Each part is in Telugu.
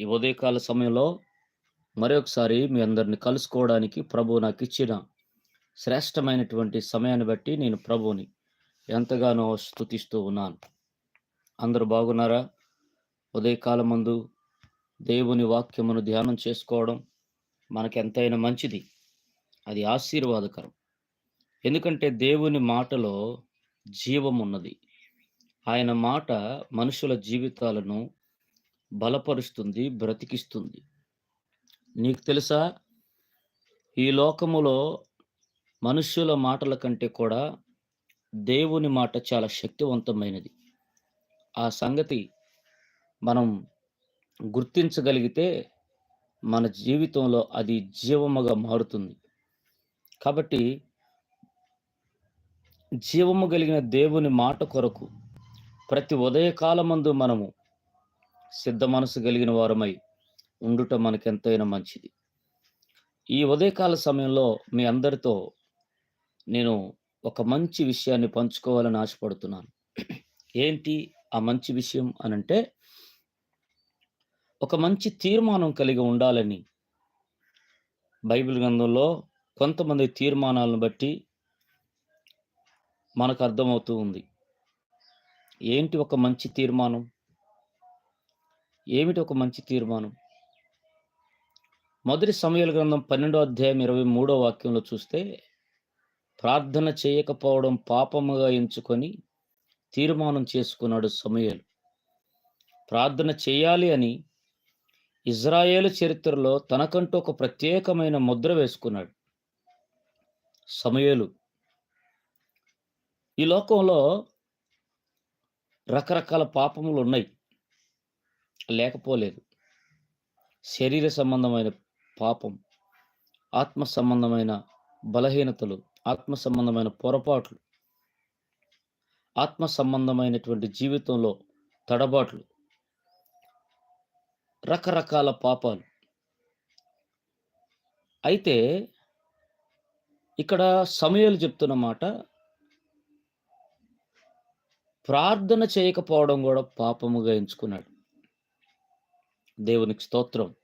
ఈ ఉదయకాల సమయంలో మరొకసారి మీ అందరిని కలుసుకోవడానికి ప్రభువు నాకు ఇచ్చిన శ్రేష్టమైనటువంటి సమయాన్ని బట్టి నేను ప్రభువుని ఎంతగానో స్థుతిస్తూ ఉన్నాను. అందరూ బాగున్నారా? ఉదయకాలం ముందు దేవుని వాక్యమును ధ్యానం చేసుకోవడం మనకెంతైనా మంచిది. అది ఆశీర్వాదకరం. ఎందుకంటే దేవుని మాటలో జీవం ఉన్నది ఆయన మాట మనుషుల జీవితాలను బలపరుస్తుంది బ్రతికిస్తుంది. నీకు తెలుసా? ఈ లోకములో మనుష్యుల మాటల కంటే కూడా దేవుని మాట చాలా శక్తివంతమైనది. ఆ సంగతి మనం గుర్తించగలిగితే మన జీవితంలో అది జీవముగా మారుతుంది. కాబట్టి జీవము కలిగిన దేవుని మాట కొరకు ప్రతి ఉదయకాలమందు మనము సిద్ధ మనసు కలిగిన వారమై ఉండుట మనకెంతైనా మంచిది. ఈ ఉదయకాల సమయంలో మీ అందరితో నేను ఒక మంచి విషయాన్ని పంచుకోవాలని ఆశపడుతున్నాను. ఏంటి ఆ మంచి విషయం అనంటే ఒక మంచి తీర్మానం కలిగి ఉండాలని బైబిల్ గ్రంథంలో కొంతమంది తీర్మానాలను బట్టి మనకు అర్థమవుతూ ఉంది. ఏంటి ఒక మంచి తీర్మానం? ఏమిటి ఒక మంచి తీర్మానం? మొదటి సమయాల గ్రంథం పన్నెండో అధ్యాయం ఇరవై మూడో వాక్యంలో చూస్తే ప్రార్థన చేయకపోవడం పాపముగా ఎంచుకొని తీర్మానం చేసుకున్నాడు సమయలు. ప్రార్థన చేయాలి అని ఇజ్రాయేల్ చరిత్రలో తనకంటూ ఒక ప్రత్యేకమైన ముద్ర వేసుకున్నాడు. సమయలు. ఈ లోకంలో రకరకాల పాపములు ఉన్నాయి. లేకపోలేదు. శరీర సంబంధమైన పాపం ఆత్మ సంబంధమైన బలహీనతలు ఆత్మ సంబంధమైన పొరపాట్లు ఆత్మ సంబంధమైనటువంటి జీవితంలో తడబాట్లు రకరకాల పాపాలు. అయితే ఇక్కడ సమయాలు చెప్తున్న మాట ప్రార్థన చేయకపోవడం కూడా పాపముగా ఎంచుకున్నాడు. దేవునికి స్తోత్రం.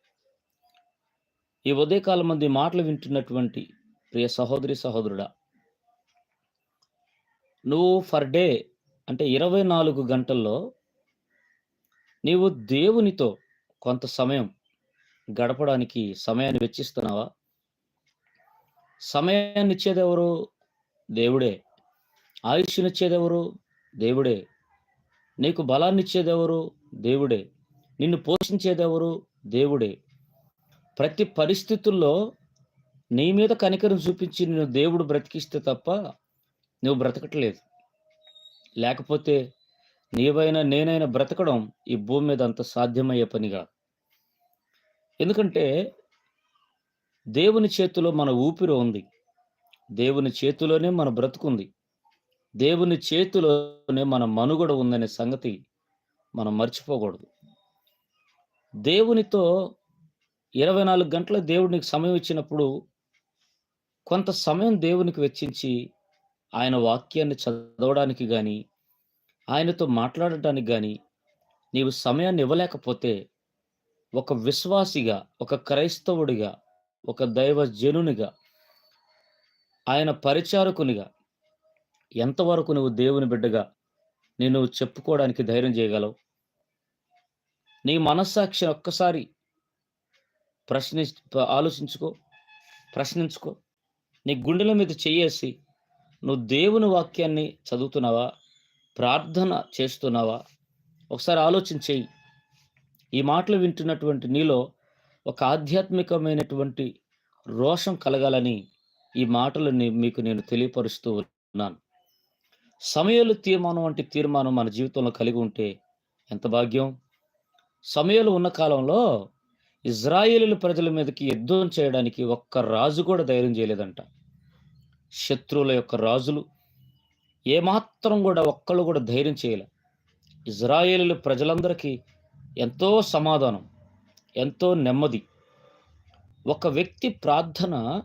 ఈ ఉదయకాలం మంది మాటలు వింటున్నటువంటి ప్రియ సహోదరి సహోదరుడా నువ్వు ఫర్ డే అంటే ఇరవై నాలుగు గంటల్లో నీవు దేవునితో కొంత సమయం గడపడానికి సమయాన్ని వెచ్చిస్తున్నావా? సమయాన్ని ఇచ్చేదెవరు? దేవుడే. ఆయుష్నిచ్చేదెవరు దేవుడే. నీకు బలాన్నిచ్చేదెవరు దేవుడే. నిన్ను పోషించేదెవరు? దేవుడే. ప్రతి పరిస్థితుల్లో నీ మీద కనికరం చూపించి నిన్ను దేవుడు బ్రతికిస్తే తప్ప నువ్వు బ్రతకట్లేదు. లేకపోతే నీవైనా నేనైనా బ్రతకడం ఈ భూమి మీద అంత సాధ్యమయ్యే పనిగా ఎందుకంటే దేవుని చేతిలో మన ఊపిరి ఉంది. దేవుని చేతిలోనే మన బ్రతుకుంది దేవుని చేతిలోనే మన మనుగడ ఉందనే సంగతి మనం మర్చిపోకూడదు. దేవునితో ఇరవై నాలుగు గంటల దేవుడికి సమయం ఇచ్చినప్పుడు కొంత సమయం దేవునికి వెచ్చించి ఆయన వాక్యాన్ని చదవడానికి కానీ ఆయనతో మాట్లాడటానికి కానీ నీవు సమయాన్ని ఇవ్వలేకపోతే ఒక విశ్వాసిగా ఒక క్రైస్తవుడిగా ఒక దైవ జనునిగా ఆయన పరిచారకునిగా ఎంతవరకు నువ్వు దేవుని బిడ్డగా నేను చెప్పుకోవడానికి ధైర్యం చేయగలవు? నీ మనస్సాక్షిని ఒక్కసారి ప్రశ్ని ఆలోచించుకో ప్రశ్నించుకో. నీ గుండెల మీద చేయేసి నువ్వు దేవుని వాక్యాన్ని చదువుతున్నావా? ప్రార్థన చేస్తున్నావా? ఒకసారి ఆలోచన ఈ మాటలు వింటున్నటువంటి నీలో ఒక ఆధ్యాత్మికమైనటువంటి రోషం కలగాలని ఈ మాటలు మీకు నేను తెలియపరుస్తూ ఉన్నాను. సమయాలు తీర్మానం వంటి తీర్మానం మన జీవితంలో కలిగి ఉంటే ఎంత భాగ్యం? సమయాలు ఉన్న కాలంలో ఇజ్రాయేలు ప్రజల మీదకి యుద్ధం చేయడానికి ఒక్క రాజు కూడా ధైర్యం చేయలేదంట. శత్రువుల యొక్క రాజులు ఏమాత్రం కూడా ఒక్కళ్ళు కూడా ధైర్యం చేయలే. ఇజ్రాయేలు ప్రజలందరికీ ఎంతో సమాధానం ఎంతో నెమ్మది. ఒక వ్యక్తి ప్రార్థన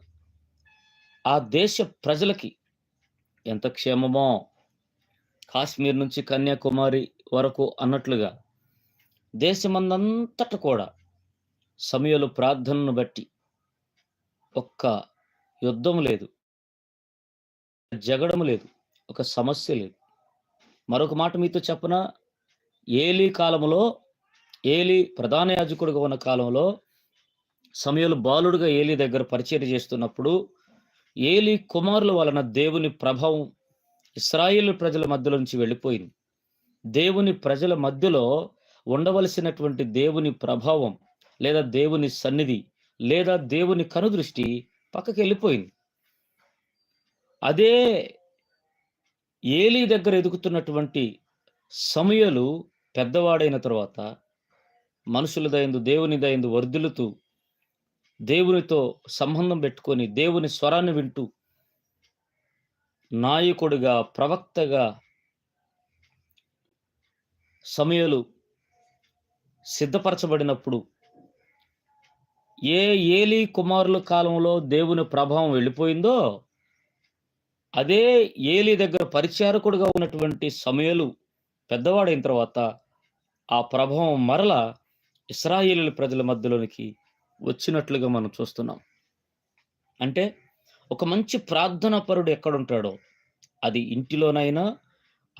ఆ దేశ ప్రజలకి ఎంత క్షేమమో. కాశ్మీర్ నుంచి కన్యాకుమారి వరకు అన్నట్లుగా దేశమందంతట కూడా సమయలు ప్రార్థనను బట్టి ఒక్క యుద్ధం లేదు జగడము లేదు ఒక సమస్య లేదు. మరొక మాట మీతో చెప్పన? ఏలీ కాలంలో ఏలి ప్రధాన యాజకుడిగా ఉన్న కాలంలో సమయలు బాలుడుగా ఏలి దగ్గర పరిచయం చేస్తున్నప్పుడు ఏలి కుమారుల వలన దేవుని ప్రభావం ఇస్రాయేల్ ప్రజల మధ్యలో నుంచి వెళ్ళిపోయింది. దేవుని ప్రజల మధ్యలో ఉండవలసినటువంటి దేవుని ప్రభావం లేదా దేవుని సన్నిధి లేదా దేవుని కనుదృష్టి పక్కకి వెళ్ళిపోయింది. అదే ఏలీ దగ్గర ఎదుగుతున్నటువంటి సమయలు పెద్దవాడైన తర్వాత మనుషుల దయందు దేవుని దయందు వర్ధిల్లుతూ దేవునితో సంబంధం పెట్టుకొని దేవుని స్వరాన్ని వింటూ నాయకుడిగా ప్రవక్తగా సమయలు సిద్ధపరచబడినప్పుడు ఏ ఏలి కుమారుల కాలంలో దేవుని ప్రభావం వెళ్ళిపోయిందో అదే ఏలి దగ్గర పరిచారకుడుగా ఉన్నటువంటి సమయలు పెద్దవాడైన తర్వాత ఆ ప్రభావం మరల ఇస్రాయేలు ప్రజల మధ్యలోనికి వచ్చినట్లుగా మనం చూస్తున్నాం. అంటే ఒక మంచి ప్రార్థన పరుడు ఎక్కడుంటాడో అది ఇంటిలోనైనా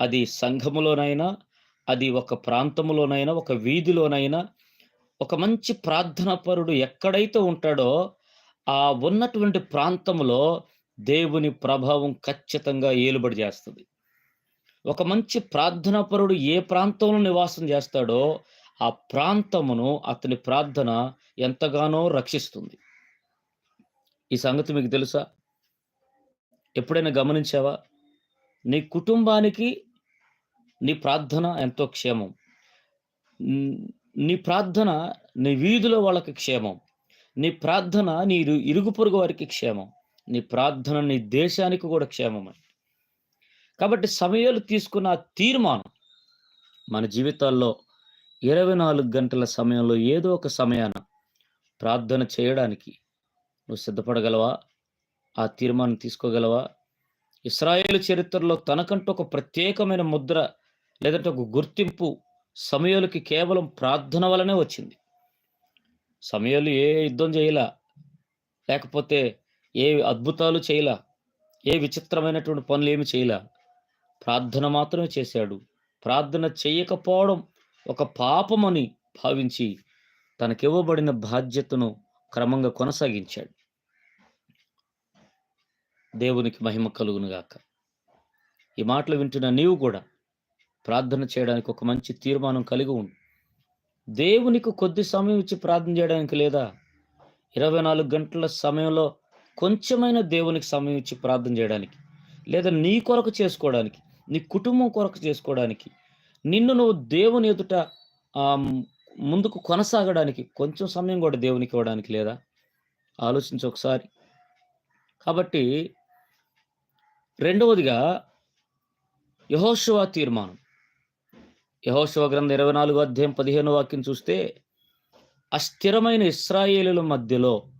అది సంఘములోనైనా అది ఒక ప్రాంతంలోనైనా ఒక వీధిలోనైనా ఒక మంచి ప్రార్థన పరుడు ఎక్కడైతే ఉంటాడో ఆ ఉన్నటువంటి ప్రాంతంలో దేవుని ప్రభావం ఖచ్చితంగా ఏలుబడి చేస్తుంది. ఒక మంచి ప్రార్థనాపరుడు ఏ ప్రాంతంలో నివాసం చేస్తాడో ఆ ప్రాంతమును అతని ప్రార్థన ఎంతగానో రక్షిస్తుంది. ఈ సంగతి మీకు తెలుసా? ఎప్పుడైనా గమనించావా? నీ కుటుంబానికి నీ ప్రార్థన ఎంతో క్షేమం. నీ ప్రార్థన నీ వీధిలో వాళ్ళకి క్షేమం. నీ ప్రార్థన నీ ఇరుగు పొరుగు వారికి క్షేమం. నీ ప్రార్థన నీ దేశానికి కూడా క్షేమమే కాబట్టి సమయాలు తీసుకున్న తీర్మానం మన జీవితాల్లో ఇరవై నాలుగు గంటల సమయంలో ఏదో ఒక సమయాన ప్రార్థన చేయడానికి నువ్వు సిద్ధపడగలవా? ఆ తీర్మానం తీసుకోగలవా? ఇస్రాయేల్ చరిత్రలో తనకంటూ ఒక ప్రత్యేకమైన ముద్ర లేదంటే ఒక గుర్తింపు సమయాలకి కేవలం ప్రార్థన వలనే వచ్చింది. సమయాలు ఏ యుద్ధం చేయలా లేకపోతే ఏ అద్భుతాలు చేయలా ఏ విచిత్రమైనటువంటి పనులు ఏమి చేయలా. ప్రార్థన మాత్రమే చేశాడు. ప్రార్థన చేయకపోవడం ఒక పాపమని భావించి తనకివ్వబడిన బాధ్యతను క్రమంగా కొనసాగించాడు. దేవునికి మహిమ కలుగునుగాక. ఈ మాటలు వింటున్న నీవు కూడా ప్రార్థన చేయడానికి ఒక మంచి తీర్మానం కలిగి ఉండు. దేవునికి కొద్ది సమయం ఇచ్చి ప్రార్థన చేయడానికి లేదా ఇరవై నాలుగు గంటల సమయంలో కొంచెమైన దేవునికి సమయం ఇచ్చి ప్రార్థన చేయడానికి లేదా నీ కొరకు చేసుకోవడానికి నీ కుటుంబం కొరకు చేసుకోవడానికి నిన్ను నువ్వు దేవుని ఎదుట ముందుకు కొనసాగడానికి కొంచెం సమయం కూడా దేవునికి ఇవ్వడానికి లేదా? ఆలోచించి ఒకసారి. కాబట్టి రెండవదిగా యహోశివా తీర్మానం. యహోశివ గ్రంథ ఇరవై నాలుగు అధ్యాయం పదిహేను వాక్యం చూస్తే అస్థిరమైన ఇస్రాయేలుల మధ్యలో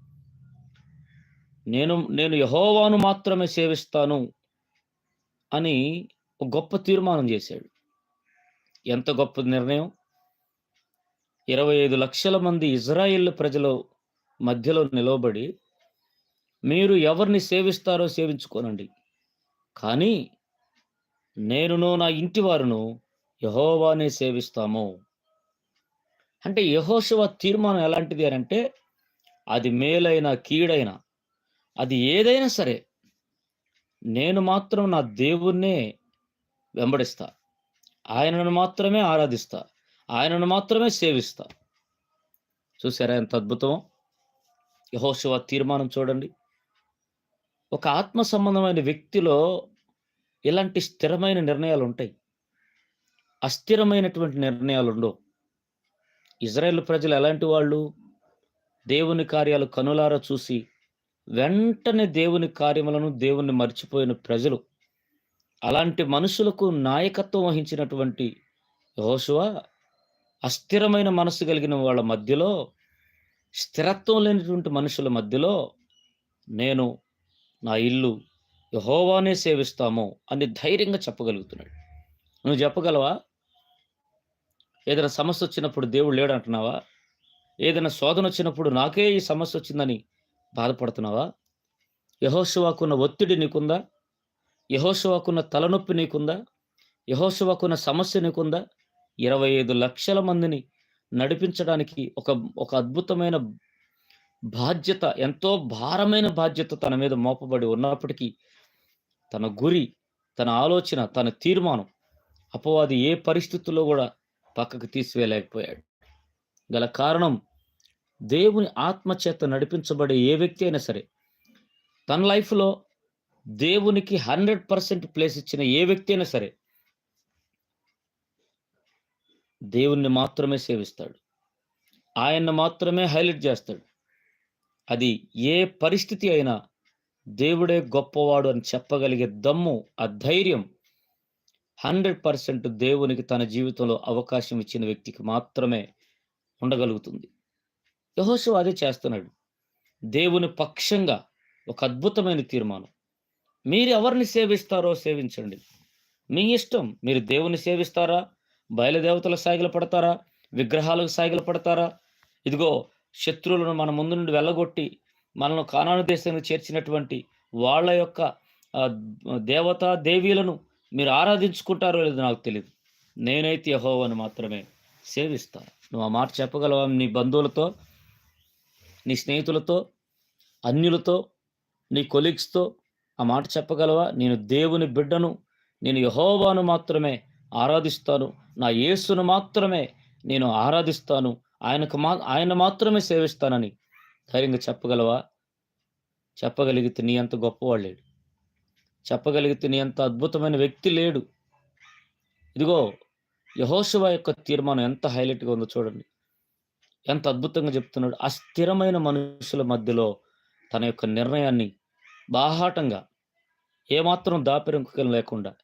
నేను నేను యహోవాను మాత్రమే సేవిస్తాను అని ఒక గొప్ప తీర్మానం చేశాడు. ఎంత గొప్ప నిర్ణయం? ఇరవై ఐదు లక్షల మంది ఇజ్రాయిల్ ప్రజల మధ్యలో నిలవబడి మీరు ఎవరిని సేవిస్తారో సేవించుకోనండి. కానీ నేనును నా ఇంటి వారును యహోవానే సేవిస్తాము. అంటే యహోశివ తీర్మానం ఎలాంటిది అని అంటే అది మేలైన కీడైన అది ఏదైనా సరే నేను మాత్రం నా దేవుణ్ణే వెంబడిస్తా. ఆయనను మాత్రమే ఆరాధిస్తా. ఆయనను మాత్రమే సేవిస్తా. చూసారా ఎంత అద్భుతం యహోశివ తీర్మానం చూడండి. ఒక ఆత్మ సంబంధమైన వ్యక్తిలో ఇలాంటి స్థిరమైన నిర్ణయాలు ఉంటాయి. అస్థిరమైనటువంటి నిర్ణయాలు ఉండవు ఇజ్రాయెల్ ప్రజలు ఎలాంటి వాళ్ళు? దేవుని కార్యాలు కనులారా చూసి వెంటనే దేవుని కార్యములను దేవుణ్ణి మర్చిపోయిన ప్రజలు. అలాంటి మనుషులకు నాయకత్వం వహించినటువంటి యెహోషువ అస్థిరమైన మనసు కలిగిన వాళ్ళ మధ్యలో స్థిరత్వం లేనటువంటి మనుషుల మధ్యలో నేను నా ఇల్లు యహోవానే సేవిస్తాము అని ధైర్యంగా చెప్పగలుగుతున్నాడు. నువ్వు చెప్పగలవా? ఏదైనా సమస్య వచ్చినప్పుడు దేవుడు లేడు అంటున్నావా ఏదైనా శోధన వచ్చినప్పుడు నాకే ఈ సమస్య వచ్చిందని బాధపడుతున్నావా? యహోశివాకున్న ఒత్తిడి నీకుందా? యహోశివాకున్న తలనొప్పి నీకుందా? యహోశివాకున్న సమస్య నీకుందా? ఇరవై ఐదు లక్షల మందిని నడిపించడానికి ఒక ఒక అద్భుతమైన బాధ్యత ఎంతో భారమైన బాధ్యత తన మీద మోపబడి ఉన్నప్పటికీ తన గురి తన ఆలోచన తన తీర్మానం అపవాది ఏ పరిస్థితుల్లో కూడా పక్కకు తీసివేయలేకపోయాడు. గల కారణం దేవుని ఆత్మచేత నడిపించబడే ఏ వ్యక్తి అయినా సరే తన లైఫ్లో దేవునికి హండ్రెడ్ పర్సెంట్ ప్లేస్ ఇచ్చిన ఏ వ్యక్తి అయినా సరే దేవుణ్ణి మాత్రమే సేవిస్తాడు. ఆయన్ని మాత్రమే హైలైట్ చేస్తాడు. అది ఏ పరిస్థితి అయినా దేవుడే గొప్పవాడు అని చెప్పగలిగే దమ్ము ఆ ధైర్యం హండ్రెడ్ పర్సెంట్ దేవునికి తన జీవితంలో అవకాశం ఇచ్చిన వ్యక్తికి మాత్రమే ఉండగలుగుతుంది. యహోశివ అదే చేస్తున్నాడు. దేవుని పక్షంగా ఒక అద్భుతమైన తీర్మానం. మీరు ఎవరిని సేవిస్తారో సేవించండి. మీ ఇష్టం మీరు దేవుని సేవిస్తారా? బయలుదేవతల సాగిల పడతారా? విగ్రహాలకు సాగిల పడతారా? ఇదిగో శత్రువులను మన ముందు నుండి వెళ్ళగొట్టి మనల్ని కానాను దేశానికి చేర్చినటువంటి వాళ్ళ యొక్క దేవతా దేవీలను మీరు ఆరాధించుకుంటారో లేదో నాకు తెలియదు నేనైతే యహోవని మాత్రమే సేవిస్తాను. నువ్వు ఆ మాట చెప్పగలవా? నీ బంధువులతో నీ స్నేహితులతో అన్యులతో నీ కొలీగ్స్తో ఆ మాట చెప్పగలవా? నేను దేవుని బిడ్డను నేను యహోవాను మాత్రమే ఆరాధిస్తాను. నా యేసును మాత్రమే నేను ఆరాధిస్తాను. ఆయనకు మా ఆయన మాత్రమే సేవిస్తానని ధైర్యంగా చెప్పగలవా? చెప్పగలిగితే నీ అంత గొప్పవాళ్ళేడు చెప్పగలిగితే ఎంత అద్భుతమైన వ్యక్తి లేడు. ఇదిగో యహోశివ యొక్క తీర్మానం ఎంత హైలైట్గా ఉందో చూడండి. ఎంత అద్భుతంగా చెప్తున్నాడు. అస్థిరమైన మనుషుల మధ్యలో తన యొక్క నిర్ణయాన్ని బాహాటంగా ఏమాత్రం దాపిరంకుకం లేకుండా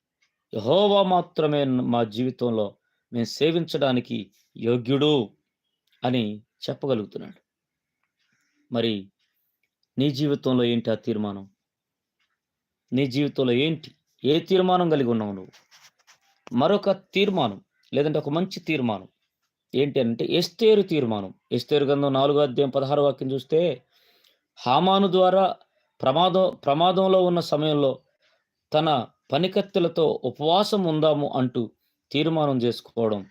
యహోవా మాత్రమే మా జీవితంలో మేము సేవించడానికి యోగ్యుడు అని చెప్పగలుగుతున్నాడు. మరి నీ జీవితంలో ఏంటి ఆ తీర్మానం? నీ జీవితంలో ఏంటి? ఏ తీర్మానం కలిగి ఉన్నావు నువ్వు? మరొక తీర్మానం లేదంటే ఒక మంచి తీర్మానం ఏంటి అంటే ఎస్తేరు తీర్మానం. ఎస్తేరు గంధం నాలుగో అధ్యాయం పదహారు వాక్యం చూస్తే హామాను ద్వారా ప్రమాదం ప్రమాదంలో ఉన్న సమయంలో తన పనికత్తెలతో ఉపవాసం ఉందాము అంటూ తీర్మానం చేసుకోవడం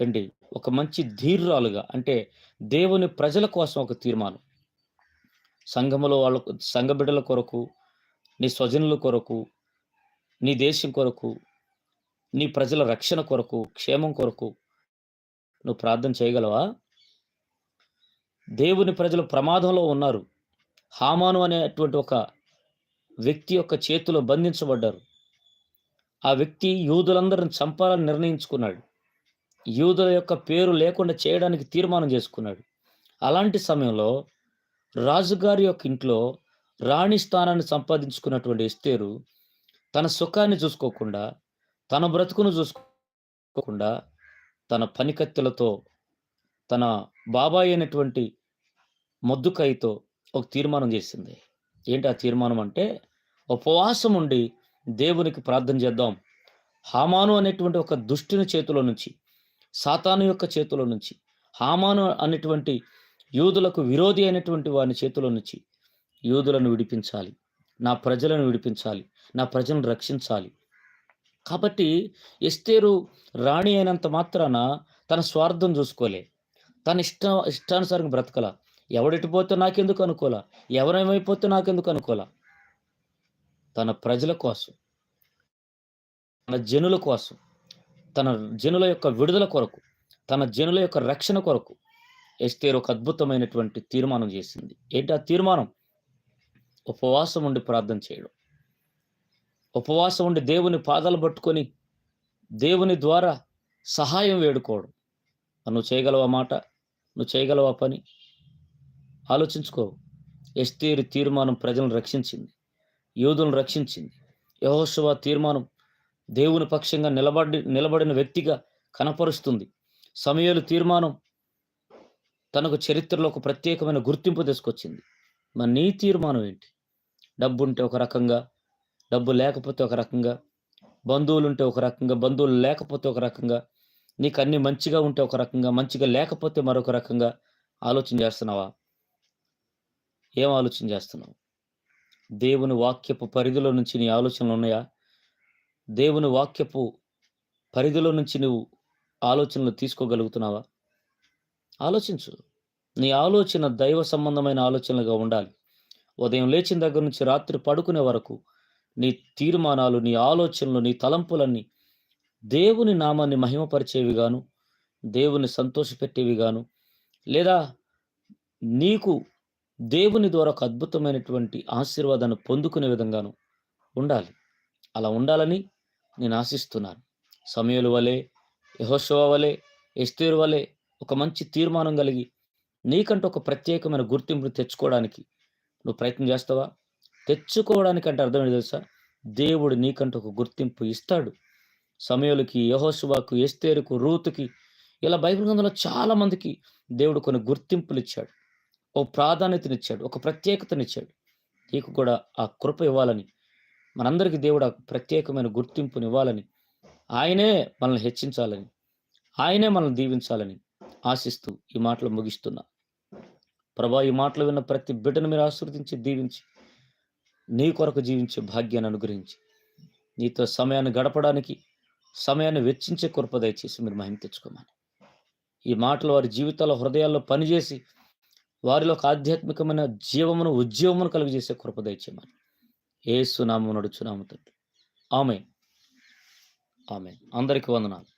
ఏంటి? ఒక మంచి ధీర్రాలుగా అంటే దేవుని ప్రజల కోసం ఒక తీర్మానం. సంఘములో వాళ్ళ సంఘ బిడ్డల కొరకు నీ స్వజనుల కొరకు నీ దేశం కొరకు నీ ప్రజల రక్షణ కొరకు క్షేమం కొరకు నువ్వు ప్రార్థన చేయగలవా? దేవుని ప్రజలు ప్రమాదంలో ఉన్నారు. హామాను అనేటువంటి ఒక వ్యక్తి యొక్క చేతిలో బంధించబడ్డారు. ఆ వ్యక్తి యూదులందరిని చంపాలని నిర్ణయించుకున్నాడు. యూదుల యొక్క పేరు లేకుండా చేయడానికి తీర్మానం చేసుకున్నాడు. అలాంటి సమయంలో రాజుగారి యొక్క ఇంట్లో రాణి స్థానాన్ని సంపాదించుకున్నటువంటి ఎస్తేరు తన సుఖాన్ని చూసుకోకుండా తన బ్రతుకును చూసుకోకుండా తన పనికత్తెలతో తన బాబాయ్ అయినటువంటి మొద్దుకాయతో ఒక తీర్మానం చేసింది. ఏంటి ఆ తీర్మానం అంటే ఉపవాసం ఉండి దేవునికి ప్రార్థన చేద్దాం. హామాను అనేటువంటి ఒక దుష్టుని చేతిలో నుంచి సాతాను యొక్క చేతిలో నుంచి హామాను అనేటువంటి యూదులకు విరోధి అయినటువంటి వారి చేతిలో నుంచి యూదులను విడిపించాలి నా ప్రజలను విడిపించాలి నా ప్రజలను రక్షించాలి. కాబట్టి ఎస్తేరు రాణి అయినంత మాత్రాన తన స్వార్థం చూసుకోలే. తన ఇష్ట ఇష్టానుసారం బ్రతకల. ఎవడెటిపోతే నాకెందుకు అనుకోలా? ఎవరేమైపోతే నాకెందుకు అనుకోలా? తన ప్రజల కోసం తన జనుల కోసం తన జనుల యొక్క విడుదల కొరకు తన జనుల యొక్క రక్షణ కొరకు ఎస్తేరు ఒక అద్భుతమైనటువంటి తీర్మానం చేసింది. ఏంటి ఆ తీర్మానం? ఉపవాసం ఉండి ప్రార్థన చేయడం. ఉపవాసం ఉండి దేవుని పాదాలు పట్టుకొని దేవుని ద్వారా సహాయం వేడుకోవడం. నువ్వు చేయగలవా మాట? నువ్వు చేయగలవా పని? ఆలోచించుకో. ఎస్తేరు తీర్మానం ప్రజలను రక్షించింది. యోధులను రక్షించింది. యహోశవ తీర్మానం దేవుని పక్షంగా నిలబడి నిలబడిన వ్యక్తిగా కనపరుస్తుంది. సమయాలు తీర్మానం తనకు చరిత్రలో ఒక ప్రత్యేకమైన గుర్తింపు తీసుకొచ్చింది. మరి నీ తీర్మానం ఏంటి? డబ్బు ఉంటే ఒక రకంగా డబ్బు లేకపోతే ఒక రకంగా బంధువులు ఉంటే ఒక రకంగా బంధువులు లేకపోతే ఒక రకంగా నీకు అన్ని మంచిగా ఉంటే ఒక రకంగా మంచిగా లేకపోతే మరొక రకంగా ఆలోచన చేస్తున్నావా? ఏం ఆలోచన చేస్తున్నావు? దేవుని వాక్యపు పరిధిలో నుంచి నీ ఆలోచనలు ఉన్నాయా? దేవుని వాక్యపు పరిధిలో నుంచి నువ్వు ఆలోచనలు తీసుకోగలుగుతున్నావా? ఆలోచించు. నీ ఆలోచన దైవ సంబంధమైన ఆలోచనలుగా ఉండాలి. ఉదయం లేచిన దగ్గర నుంచి రాత్రి పడుకునే వరకు నీ తీర్మానాలు నీ ఆలోచనలు నీ తలంపులన్నీ దేవుని నామాన్ని మహిమపరిచేవి గాను దేవుని సంతోషపెట్టేవి గాను లేదా నీకు దేవుని ద్వారా ఒక అద్భుతమైనటువంటి ఆశీర్వాదాన్ని పొందుకునే విధంగాను ఉండాలి. అలా ఉండాలని నేను ఆశిస్తున్నాను. సమయలు వలె యహోశవ వలె ఎస్తేరు వలె ఒక మంచి తీర్మానం కలిగి నీకంటూ ఒక ప్రత్యేకమైన గుర్తింపును తెచ్చుకోవడానికి నువ్వు ప్రయత్నం చేస్తావా? తెచ్చుకోవడానికి అంటే అర్థం ఏంటి తెలుసా? దేవుడు నీకంటూ ఒక గుర్తింపు ఇస్తాడు. సమయలకి యహోశువాకు ఎస్తేరుకు రూతుకి ఇలా బైబిల్ గ్రంథంలో చాలా మందికి దేవుడు కొన్ని గుర్తింపులు ఇచ్చాడు. ఓ ప్రాధాన్యతనిచ్చాడు ఒక ప్రత్యేకతనిచ్చాడు. నీకు కూడా ఆ కృప ఇవ్వాలని మనందరికీ దేవుడు ఆ ప్రత్యేకమైన గుర్తింపుని ఇవ్వాలని ఆయనే మనల్ని హెచ్చించాలని ఆయనే మనల్ని దీవించాలని ఆశిస్తూ ఈ మాటలు ముగిస్తున్నా. ప్రభా ఈ మాటలు విన్న ప్రతి బిడ్డను మీరు ఆశీర్వదించి దీవించి నీ కొరకు జీవించే భాగ్యాన్ని అనుగ్రహించి నీతో సమయాన్ని గడపడానికి సమయాన్ని వెచ్చించే కృప దయచేసి మీరు మహిమ తెచ్చుకోమని. ఈ మాటలు వారి జీవితాల హృదయాల్లో పనిచేసి వారిలో ఒక ఆధ్యాత్మికమైన జీవమును ఉద్యమమును కలుగజేసే కృప దయచేయమని. ఏ సునామం నడుచునాము తండ్రి. ఆమె ఆమె అందరికీ వందనాలు.